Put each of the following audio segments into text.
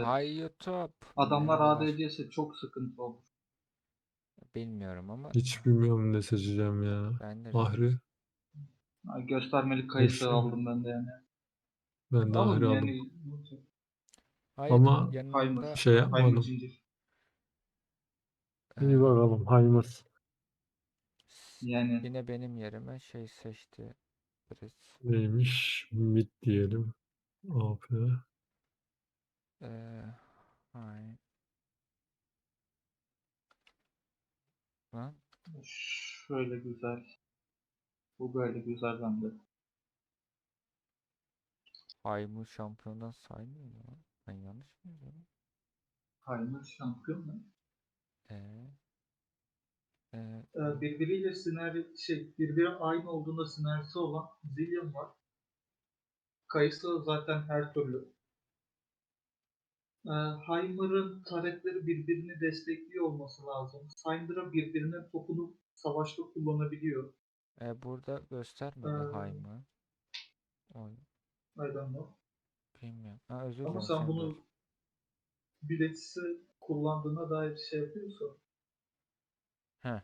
girerse. Hay YouTube. Adamlar Merhabalar. ADC'se çok sıkıntı olur. Bilmiyorum ama Hiç bilmiyorum ne seçeceğim ya. ben de Ahri. Ha, Göstermelik kayısı Yaşa. aldım ben de yani. Ben de Alın ahri aldım. yani. Hayır, Ama yanında Şey Hayır yapmadım. zincir. İyi bakalım Haymaz. Yani yine benim yerime şey seçti. Birisi. Neymiş? Mid diyelim. AP. Ee, hay. Lan şöyle güzel. Bu böyle güzel bende. Haymu şampiyondan saymıyor mu? lan? Ben yanlış mı yazıyorum? Heimer şampiyon mu? Ee, ee, Ee, birbiriyle sinerji şey birbiri aynı olduğunda sinerjisi olan Zillion var. Kayısı zaten her türlü. Ee, Heimer'ın taretleri birbirini destekliyor olması lazım. Syndra birbirinin topunu savaşta kullanabiliyor. e, burada göstermedi Ee, I don't know. bilmiyorum. Ha, özür Ama sen sen bunu dur. biletisi kullandığına dair şey yapıyorsan Heh.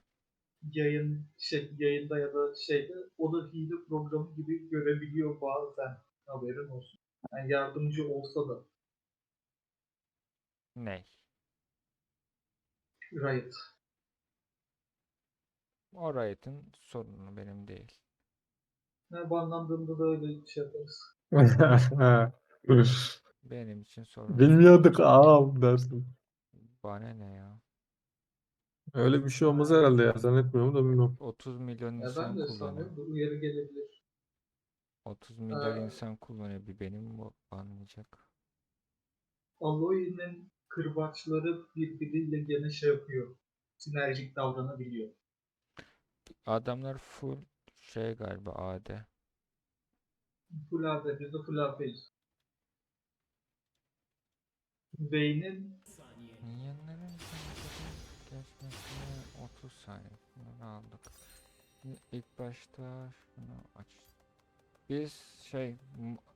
yayın şey yayında ya da şeyde o da hile programı gibi görebiliyor bazen haberin olsun. Yani yardımcı olsa da Ney? Riot. O Riot'ın sorunu benim değil. Ne banlandığında da öyle şey yaparız. Benim için sorun. Bilmiyorduk ağam dersin. Bana ne ya? Öyle bir şey olmaz herhalde ya. Zannetmiyorum da bilmiyorum. 30 milyon Ya insan ben de kullanıyor. sanıyorum da uyarı gelebilir. 30 milyar Ee, insan kullanıyor. Bir benim mi banlayacak? Aloy'nin kırbaçları birbiriyle gene şey yapıyor. Sinerjik davranabiliyor. Adamlar full şey galiba AD. Full AP, biz de full AP'yiz. Vayne'in Minyonların geçmesine 30 saniye. Bunları aldık. Şimdi İlk başta şunu aç. Biz şey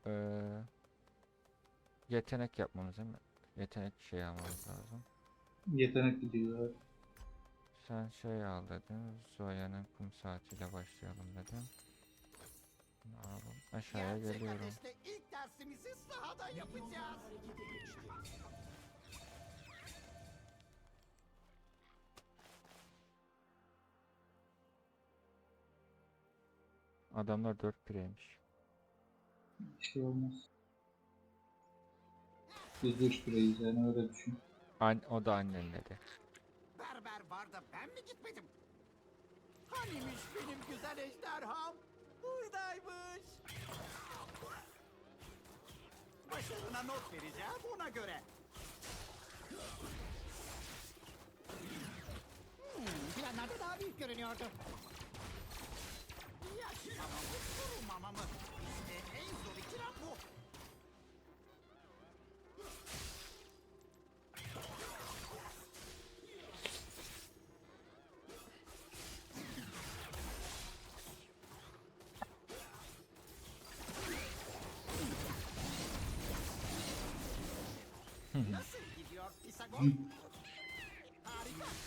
eee, yetenek yapmamız değil mi? Yetenek şey almamız lazım. yetenek gidiyor. Sen şey al dedin. Zoya'nın kum saatiyle başlayalım dedin. Alalım. Aşağıya Gerçek geliyorum. ateşte ilk dersimizi sahada yapacağız. Adamlar 4 pireymiş. Bir şey olmaz. Biz bireyiz yani öyle düşün. An o da annen dedi. Berber var da ben mi gitmedim? Hanimiş benim güzel ejderham? Buradaymış. Başarına not vereceğim ona göre. Hmm, planlarda daha büyük görünüyordu. Yaşamamı, kurumamamı.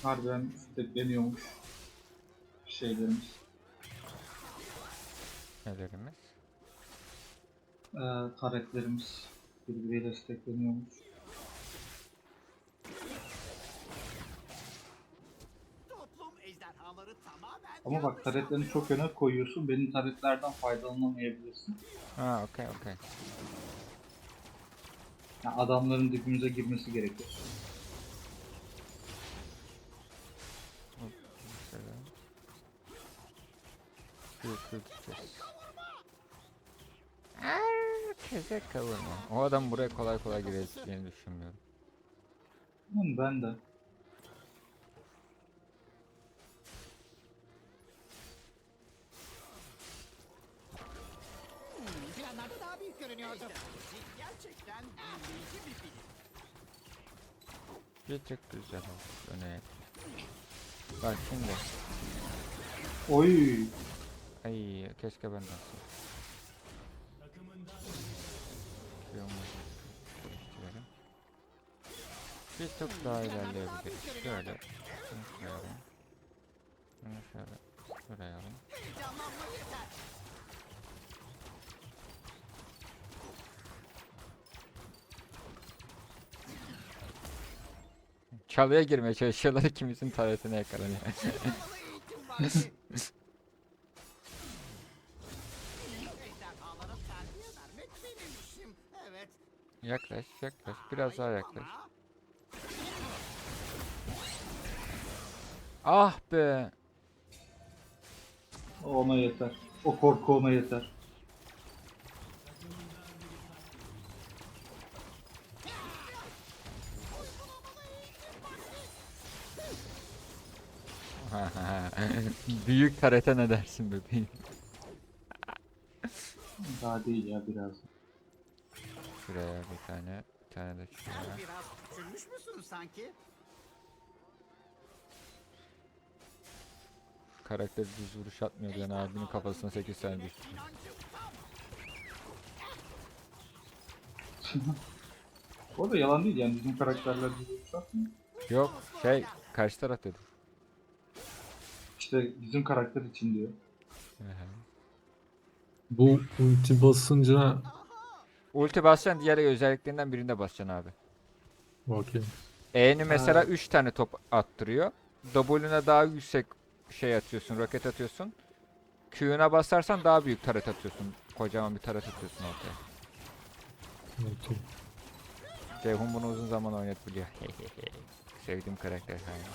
Harbiden bekleniyormuş şeylerimiz. Nelerimiz? Ee, taretlerimiz birbiriyle destekleniyormuş. Ama bak taretlerini çok öne koyuyorsun. Benim taretlerden faydalanamayabilirsin. Ha okey okey. Yani adamların dibimize girmesi gerekir. Şu gideceğiz. Herkese kavurma. O adam buraya kolay kolay gireceğini düşünmüyorum. Hı, ben de. Planlarda daha büyük görünüyordu. Gerçekten büyüleyici bir film. Bir tık güzel oldu. Öne. Bak şimdi. Oy! Ay keşke ben de. Bir tık daha ilerleyebiliriz. Şöyle. Şunu koyalım. Bunu şöyle yeter. Çalıya girmeye çalışıyorlar ikimizin taretine yakalanıyor. yaklaş yaklaş. Biraz daha yaklaş. Ah be. Ona yeter. O korku ona yeter. Büyük karate ne dersin bebeğim? Daha değil ya biraz. Şuraya bir tane. Bir tane de şuraya. biraz küçülmüş müsün sanki? Karakter düz vuruş atmıyor yani abinin kafasına 8 tane düştü. Bu arada yalan değil yani bizim karakterler bizi uçakmıyor. Yok şey karşı taraf dedim. İşte bizim karakter için diyor. Bu ulti basınca Ulti basacaksın diğer özelliklerinden birinde basacaksın abi. okey. E'ni mesela Ha. 3 tane top attırıyor. W'ne daha yüksek şey atıyorsun, roket atıyorsun. Q'na basarsan daha büyük taret atıyorsun. Kocaman bir taret atıyorsun ortaya. okey. Ceyhun bunu uzun zaman oynatabiliyor. Sevdiğim karakter yani.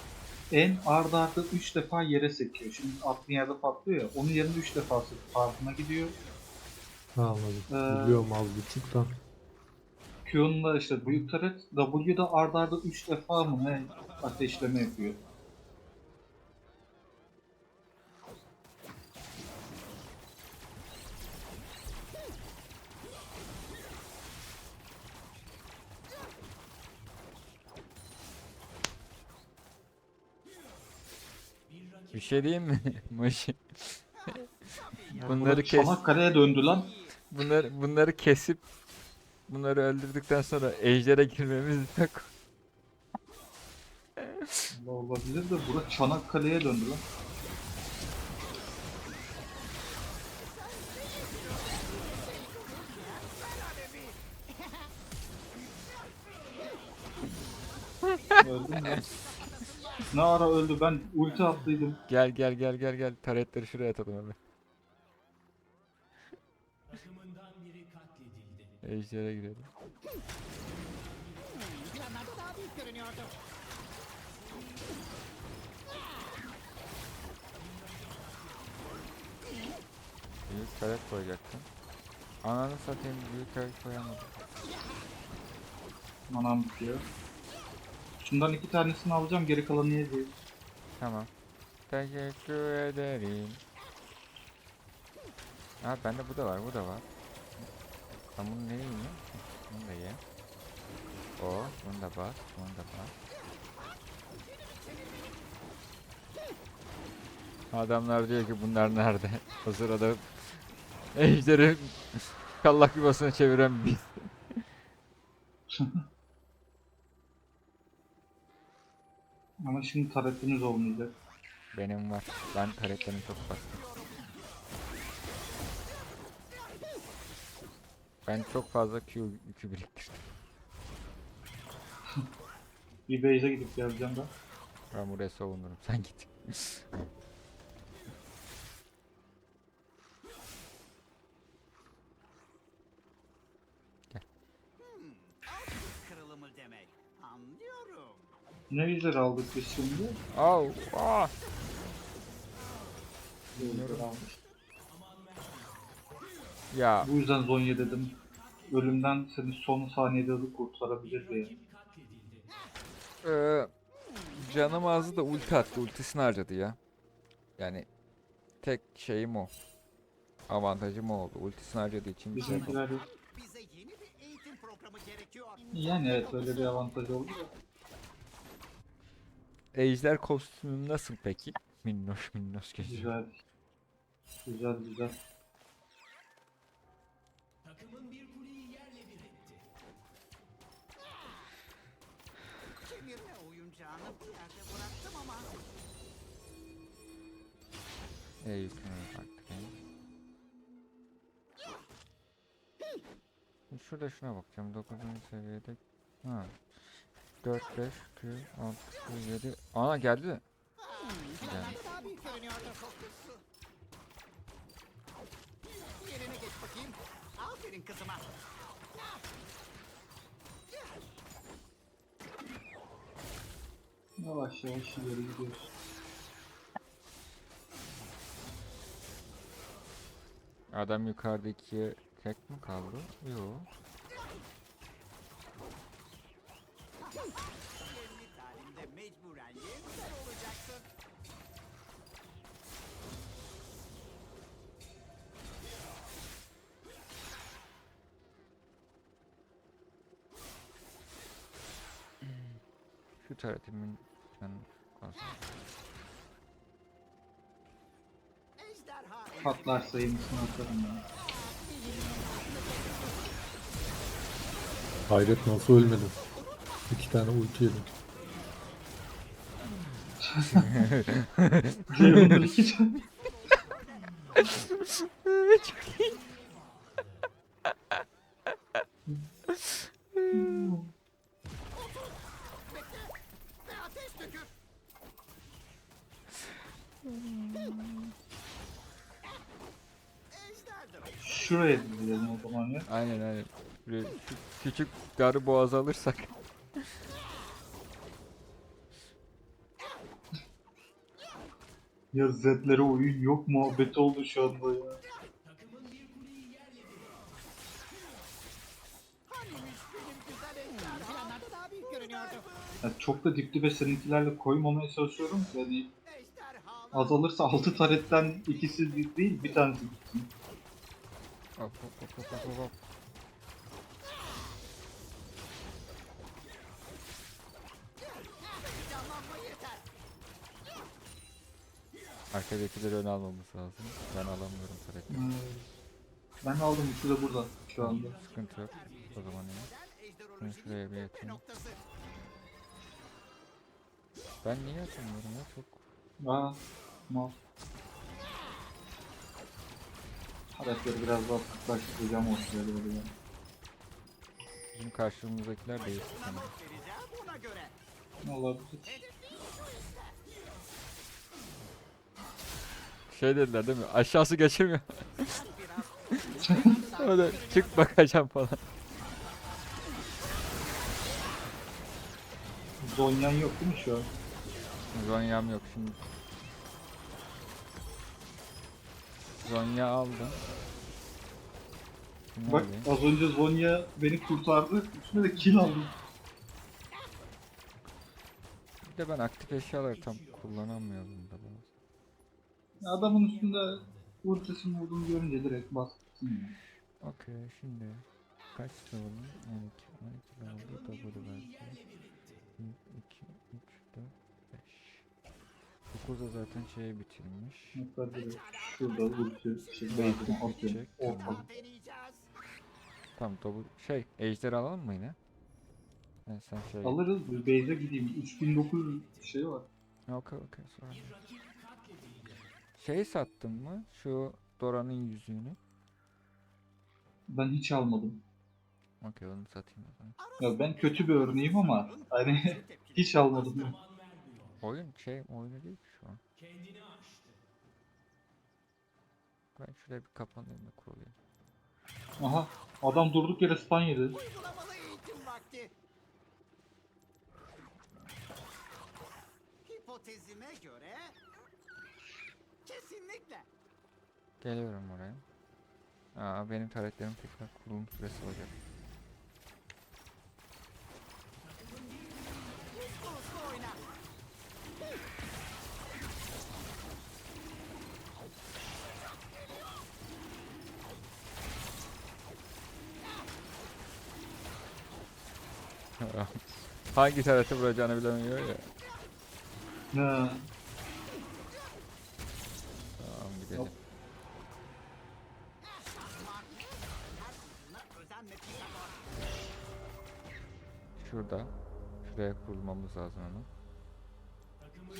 En arda arda 3 defa yere sekiyor. Şimdi attığın yerde patlıyor ya. Onun yerine 3 defa sekip farkına gidiyor. Anladım. Ee, Biliyorum az buçuk da. Q'nun da işte büyük taret. W'da arda arda 3 defa mı ne ateşleme yapıyor. Bir şey diyeyim mi? Maşı. bunları Bunları kes. Çanakkale'ye döndü lan. Bunları bunları kesip bunları öldürdükten sonra ejdere girmemiz yok. Allah olabilir de burası Çanakkale'ye döndü lan. Lan? Ne ara öldü ben ulti attıydım. Gel gel gel gel gel taretleri şuraya atalım hemen. Ejder'e girelim. Planlarda daha büyük görünüyordu. Büyük taret koyacaktım. Ananı satayım büyük taret koyamadım. Manam bitiyor. Şundan iki tanesini alacağım geri kalanı yiyeceğiz. Tamam. Teşekkür ederim. Ha bende bu da var, bu da var. Ben bunu nereye yiyeyim? Bunu da ye. O, bunu da bas, bunu da bas. Adamlar diyor ki bunlar nerede? O sırada ejderi kallak yuvasına çeviren biz. Ama şimdi taretiniz olmayacak. Benim var. Ben karakterini çok bastım. Ben çok fazla Q yükü biriktirdim. Bir base'e gidip geleceğim ben. Ben buraya savunurum. Sen git. Kırılımı demek. Anlıyorum. Ne güzel aldık biz şimdi. Au! Ah! Base'leri almış. Ya Bu yüzden Zonya dedim. Ölümden seni son saniyede de kurtarabilir diye. eee canım azdı da ulti attı. Ultisini harcadı ya. Yani tek şeyim o. Avantajım o oldu. Ultisini harcadığı için bir şey. Bizimkiler gerekiyor. yani evet öyle bir avantaj oldu da. Ejder kostümüm nasıl peki? Minnoş minnoş geziyor. Güzel. Güzel güzel. Demirle oyuncağını bir yerde bıraktım ama artık. yani. Şimdi Şurada şuna bakacağım. 9. seviyede. Ha. 4, 5, 2, 6, 7. Ana geldi. de. Geldi. daha büyük görünüyordu Fokus. Yerine geç bakayım. Aferin kızıma. Yavaş yavaş ileri gidiyoruz. Adam yukarıdaki tek mi kaldı? Yok. Şu olsun. Ejderha Patlarsa yenisini atarım ben. Hayret nasıl ölmedim. İki tane ulti yedim. Ceyhun'un iki tane. ve ateş tükür. Ejderdir. Şuraya dizelim o zaman ya. Aynen aynen. Şu küçük darı boğaz alırsak. Ya Z'lere oyun yok muhabbeti oldu şu anda ya. Hanimiş benim güzel ejderha. Planlarda daha büyük görünüyordu. Ya çok da dip dibe seninkilerle koymamaya çalışıyorum. Yani azalırsa 6 taretten ikisi değil bir tanesi gitsin. Hop hop hop hop hop hop. Arkadakileri ön almamız lazım. Ben alamıyorum taretini. Hmm. Ben aldım üçü de burada şu anda. Sıkıntı yok. O zaman. Neden ejderolojinin şuraya bir noktası? Ben niye atamıyorum ya çok. Aa, mal. Taretleri biraz daha sıklaştıracağım o sırada böyle. Bizim karşımızdakiler göre. Ne olabilir? Şey dediler değil mi? Aşağısı geçemiyor. Öyle çık bakacağım falan. Zonyan yok değil mi şu an? Zonya'm yok şimdi. Zonya aldım. Şunu Bak alayım. az önce Zonya beni kurtardı. Üstüne de kill aldım. Bir de ben aktif eşyaları tam kullanamıyorum da bazı. Adamın üstünde ultisini vurduğunu görünce direkt bastım. ya. Okey şimdi kaç level'ım? 12, 12 level'da W verdi. 1, 2, 3, 4, 5. 9 da zaten şeyi bitirmiş. Direkt şurada ulti şey base'ini atıyorum. Çek, Ortada. tamam. Tamam double şey ejder alalım mı yine? Yani sen şey Alırız bir base'e gideyim. 3900 şey var. Okey okey değil. Şey sattın mı? Şu Dora'nın yüzüğünü. Ben hiç almadım. Okey onu satayım o zaman. Ya ben kötü bir örneğim ama hani hiç almadım. Oyun şey oyunu değil şu an. Ben şuraya bir kapanayım da kurulayım. Aha adam durduk yere stun yedi. Uygulamalı eğitim vakti. Hipotezime göre kesinlikle Geliyorum oraya. Aa benim taretlerim tekrar kurulum süresi olacak. Hangi tarete vuracağını bilemiyor ya. Ha, Tamam gidelim. Planlar. Şurada. Şuraya kurulmamız lazım onu.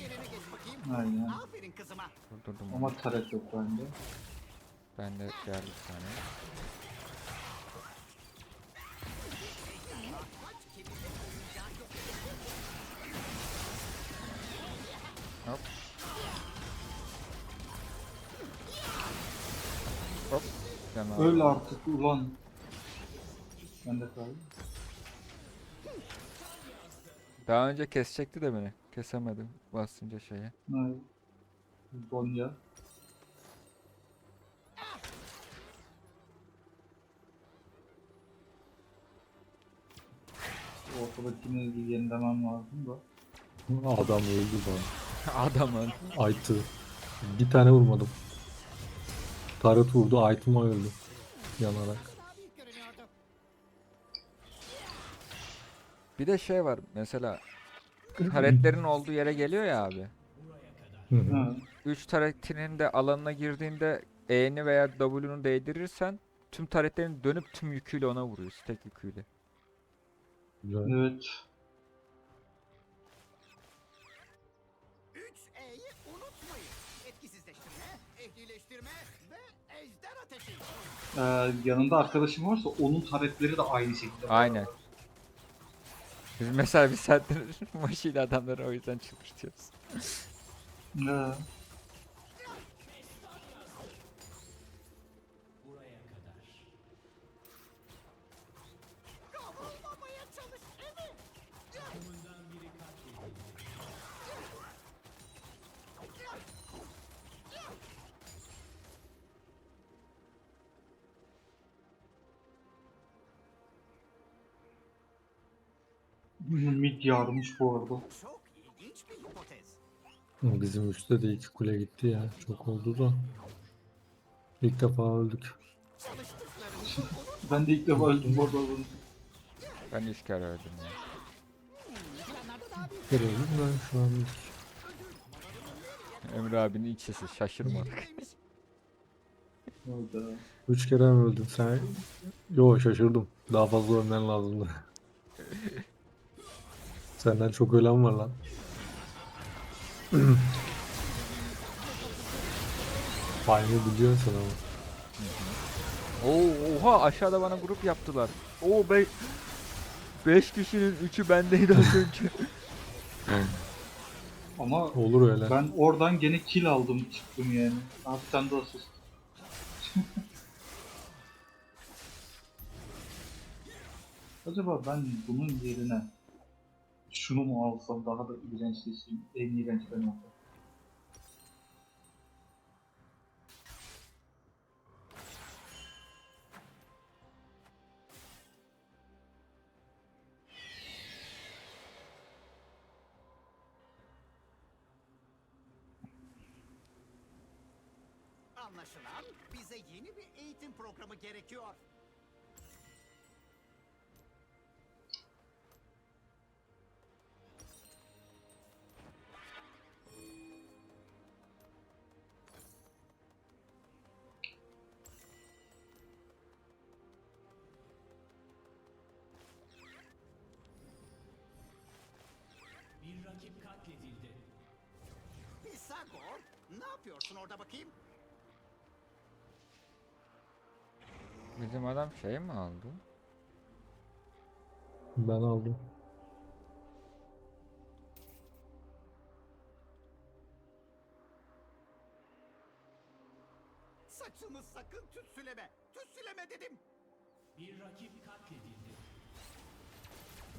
Yerine geç bakayım. Aynen. Aferin kızıma. Kurdurdum onu. Ama taret yok bende. Bende geldi bir tane. Canı Öl aldım. artık ulan. Ben de kaldım. Daha önce kesecekti de beni. Kesemedim basınca şeye. Hayır. Donya. Ortadakini yenilemem lazım da. Adam öldü bana. Adamın. Aytı. Bir tane vurmadım. Tarot vurdu, Aytıma öldü. Yanarak. Bir de şey var mesela taretlerin olduğu yere geliyor ya abi. Hı hı. Ha. 3 taretinin de alanına girdiğinde E'ni veya W'nu değdirirsen tüm taretlerin dönüp tüm yüküyle ona vuruyor. Stack yüküyle. Güzel. Evet. Ee, yanında arkadaşım varsa onun taretleri de aynı şekilde. Aynen. Biz mesela bir saattir maşıyla adamları o yüzden çıldırtıyoruz. Ha. Mid yarmış bu arada. Çok ilginç bir hipotez. Bizim üstte de iki kule gitti ya. Çok oldu da. İlk defa öldük. Ben de ilk defa öldüm orada. Ben üç kere öldüm ya. Büyük Bir öldüm ben şu an ilk. Emre abinin içisi şaşırmadık. görünüyormuş. Orada. Üç kere mi öldün sen? Yo şaşırdım. Daha fazla ölmen lazımdı. Senden çok ölen var lan. Aynı biliyorsun ama. Oo, oha aşağıda bana grup yaptılar. Oo be 5 kişinin 3'ü bendeydi az önce. Ama Olur öyle. ben oradan gene kill aldım çıktım yani. Abi sen de asist. Acaba ben bunun yerine şunu mu alsam daha da iğrençleşeyim. En iğrenç ben olsam. Anlaşılan bize yeni bir eğitim programı gerekiyor. Yapıyorsun orada bakayım? Bizim adam şey mi aldı? Ben aldım. Saçımı sakın tütsüleme. Tütsüleme dedim. Bir rakip katledildi.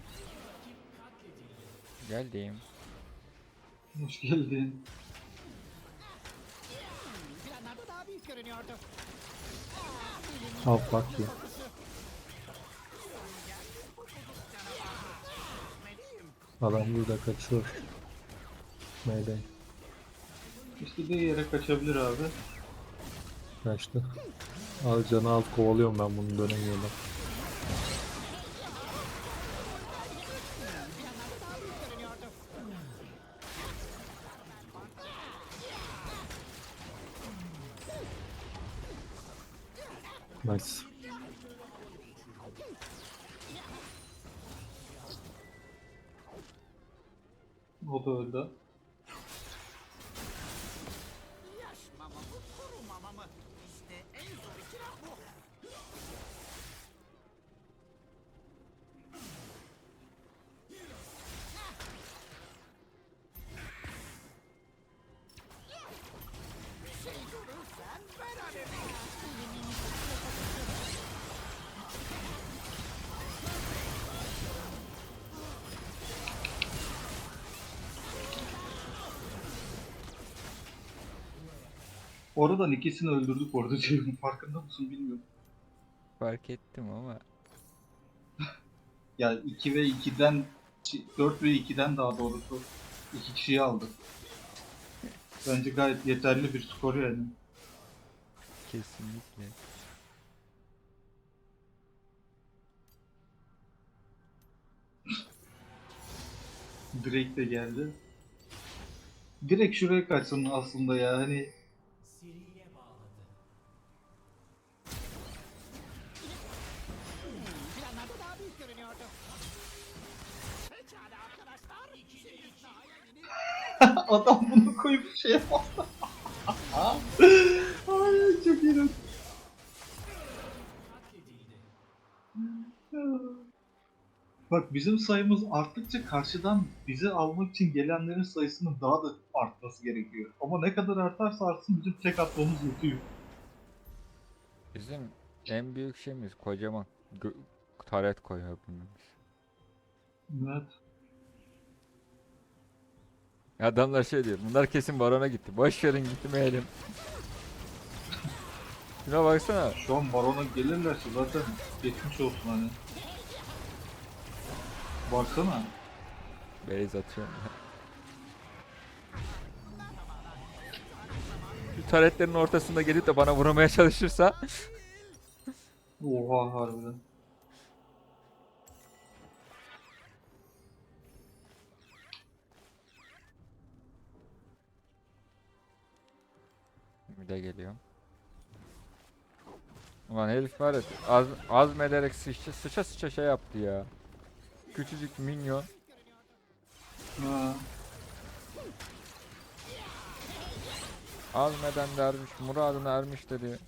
Bir rakip katledildi. Geldim. Hoş geldin. Görünüyordu. Al bak ya. Meliyim. Adam burada kaçıyor. Mayday. İstediği yere kaçabilir abi. Kaçtı. Al canı alt kovalıyorum ben bunu dönemiyorlar. Nice. O da öldü. Oradan ikisini öldürdük orada Ceyhun. Farkında mısın bilmiyorum. Fark ettim ama Ya 2 ve 2'den 4 ve 2'den daha doğrusu iki kişiyi aldık. Bence gayet yeterli bir skor yani. kesinlikle. Drake de geldi. Direkt şuraya kaçsın aslında ya hani adam bunu koyup şey yapamaz. Ay çok iyi. Bak bizim sayımız arttıkça karşıdan bizi almak için gelenlerin sayısının daha da artması gerekiyor. Ama ne kadar artarsa artsın bizim tek atmamız yetiyor. Bizim en büyük şeyimiz kocaman gö- taret koyabilmemiz. Evet. Adamlar şey diyor. Bunlar kesin barona gitti. Boş verin gitmeyelim. Şuna baksana. Şu an barona gelirlerse zaten geçmiş olsun hani. Baksana. Beyz atıyorum. Şu taretlerin ortasında gelip de bana vurmaya çalışırsa Oha harbiden. Bir de geliyor. Ulan herif var ya az, azmederek sıçça sıça sıça şey yaptı ya. Küçücük minyon. Ha. Azmeden dermiş, muradına ermiş dedi.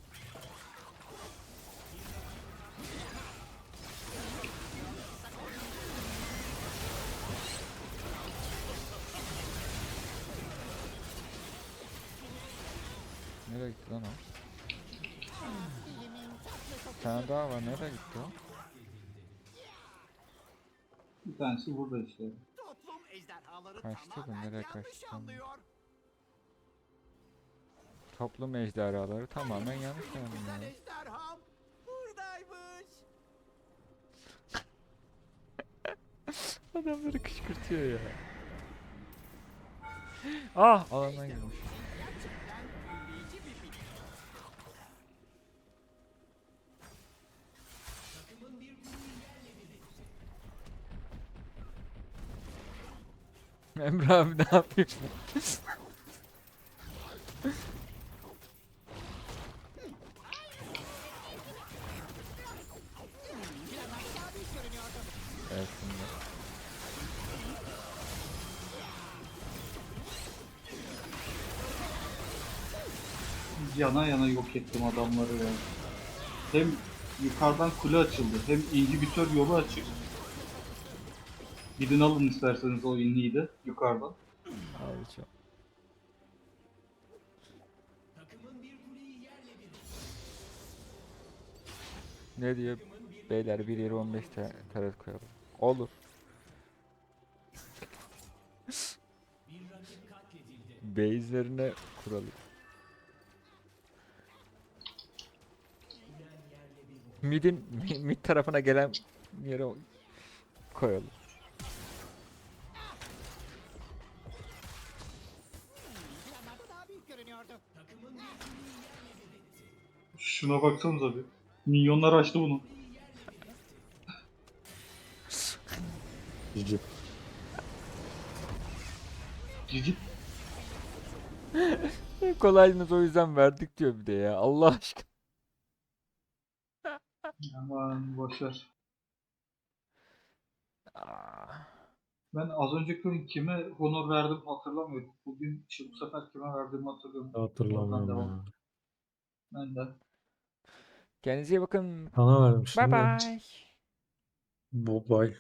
Nereye gitti lan o? Bir tane daha var, nereye gitti o? Bir tanesi burada işte. toplum ejderhaları Kaçtı da tamamen nereye yanlış kaçtı anlıyor. Toplum ejderhaları tamamen yanlış yani Güzel ya. ejderham buradaymış. Adamları kışkırtıyor ya. Ah alandan girmiş. Emre abi ne şimdi. Yana yana yok ettim adamları ya. Hem yukarıdan kule açıldı hem inhibitör yolu açık. Gidin alın isterseniz o inliği de yukarıdan. Abi çok. Ne diyor? Beyler 1 yeri 15 ta taret koyalım. Olur. Base'lerine kuralım. Mid'in mi- mid tarafına gelen yere koyalım. Şuna baksanıza bir. Milyonlar açtı bunu. Cici. Cici. Kolaydınız o yüzden verdik diyor bir de ya. Allah aşkına. Aman boşver. Ben az önceki oyun kime honor verdim hatırlamıyorum. Bugün işte bu sefer kime verdiğimi Hatırlamıyorum ya. Ben de. Kendinize bakın. Bye bye. Bye bye.